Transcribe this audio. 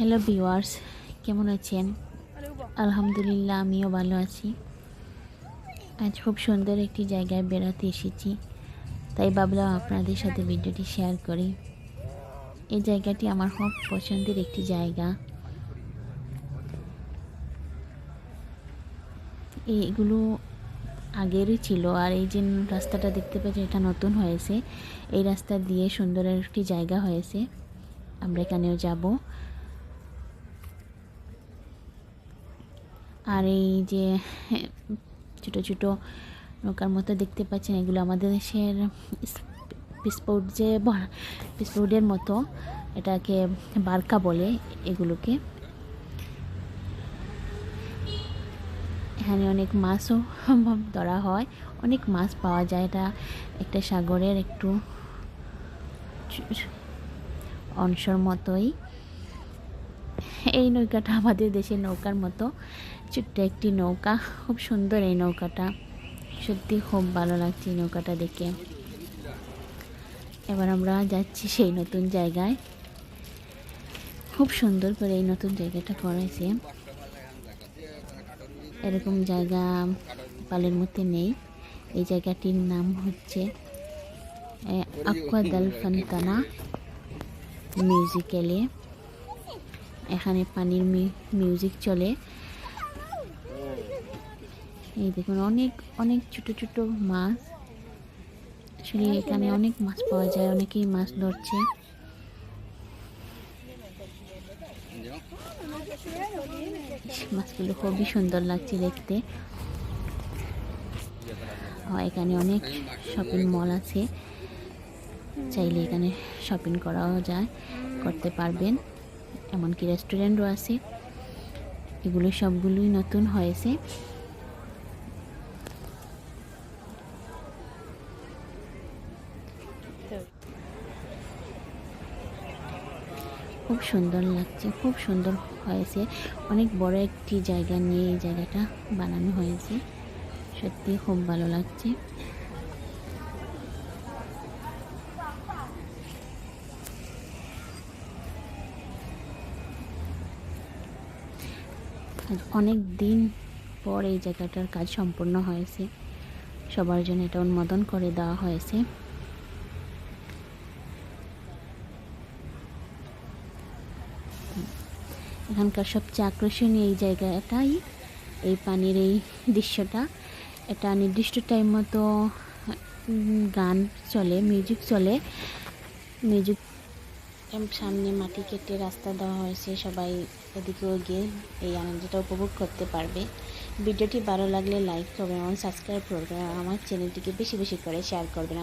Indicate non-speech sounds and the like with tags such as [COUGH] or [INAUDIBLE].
Hello viewers কেমন আছেন? আলহামদুলিল্লাহ, আমিও ভালো আছি। আজ খুব সুন্দর একটি জায়গায় বেড়াতে এসেছি। তাই ভাবলাম আপনাদের সাথে ভিডিওটি শেয়ার করি। এই জায়গাটি আমার খুব পছন্দের একটি জায়গা। এইগুলো আগেরই ছিল, আর এই যে রাস্তাটা দেখতে পাচ্ছি এটা নতুন হয়েছে। এই রাস্তা দিয়ে সুন্দর একটি জায়গা হয়েছে। আমরা এখানেও যাব। আর এই যে, ছোট ছোট নৌকার মতো দেখতে পাচ্ছেন, এগুলো আমাদের দেশের পিসপোর্ট যে পিসপোর্টের মতো, এটাকে বারকা বলে এগুলোকে। এখানে অনেক মাছও [LAUGHS] ধরা হয়, অনেক মাছ পাওয়া যায়। এটা একটা সাগরের একটু অংশর মতোই। এই নৌকাটা আমাদের দেশের নৌকার মতো। ছোট্ট একটি নৌকা, খুব সুন্দর এই নৌকাটা। সত্যি খুব ভালো লাগছে নৌকাটা দেখে। এবার আমরা যাচ্ছি সেই নতুন জায়গায়। খুব সুন্দর করে এই নতুন জায়গাটা করেছে। এরকম জায়গা পালের মধ্যে নেই। এই জায়গাটির নাম হচ্ছে আকুয়া দাল মিউজিক্যালে। এখানে পানির মিউজিক চলে। এই দেখুন, অনেক অনেক ছোট ছোট মাছ। আসলে এখানে অনেক মাছ পাওয়া যায়, অনেকেই মাছ ধরছে। মাছগুলো খুবই সুন্দর লাগছে দেখতে। এখানে অনেক শপিং মল আছে। চাইলে এখানে শপিং করাও যায়, করতে পারবেন। এমনকি রেস্টুরেন্টও আছে। এগুলো সবগুলোই নতুন হয়েছে। খুব সুন্দর লাগছে, খুব সুন্দর হয়েছে। অনেক বড় একটি জায়গা নিয়ে এই জায়গাটা বানানো হয়েছে। সত্যি খুব ভালো লাগছে। অনেক দিন পর এই জায়গাটার কাজ সম্পূর্ণ হয়েছে। সবার জন্য এটা অনুমোদন করে দেওয়া হয়েছে। এখানকার সবচেয়ে আকর্ষণীয় এই জায়গাটাই, এই পানির এই দৃশ্যটা। এটা নির্দিষ্ট টাইম মতো গান চলে মিউজিক চলে। মিউজিক সামনে মাটি কেটে রাস্তা দেওয়া হয়েছে, সবাই এদিকেও গিয়ে এই আনন্দটা উপভোগ করতে পারবে। ভিডিওটি ভালো লাগলে লাইক করবেন এবং সাবস্ক্রাইব করবেন। আমার চ্যানেলটিকে বেশি বেশি করে শেয়ার করবেন।